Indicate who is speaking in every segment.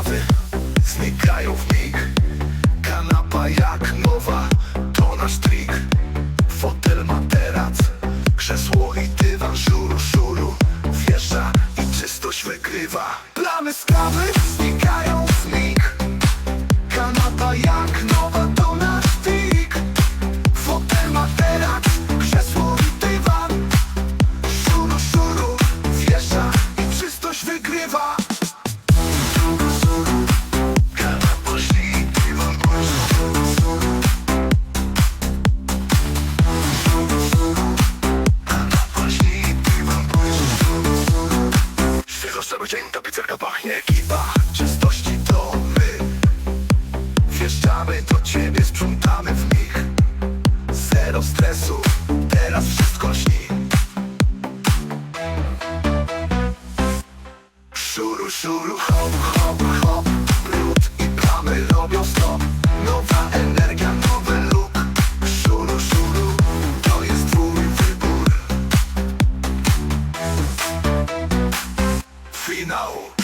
Speaker 1: sprawy znikają w mig. Kanapa jak nowa, to nasz trik. Fotel, materac, krzesło i dywan Szuru, szuru, wjeżdża i czystość wygrywa. Plamy sprawy znikają w mig. Kanapa jak nowa, to nasz trik. Fotel, materac, krzesło i dywan. Szuru, szuru, wjeżdża i czystość wygrywa cały dzień ta pizzerka pachnie Ekipa czystości to my. Wjeżdżamy do ciebie, sprzątamy w nich. Zero stresu, teraz wszystko śni Szuru, szuru, hop, hop, hop Brud i plamy now.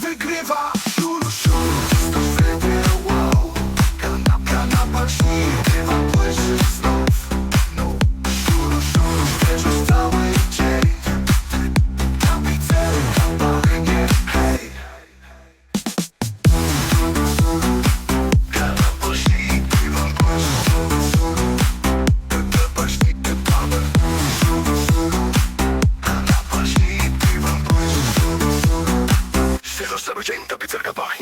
Speaker 1: Wygrywa Kanapa śni, dywan błyszczy Świeżo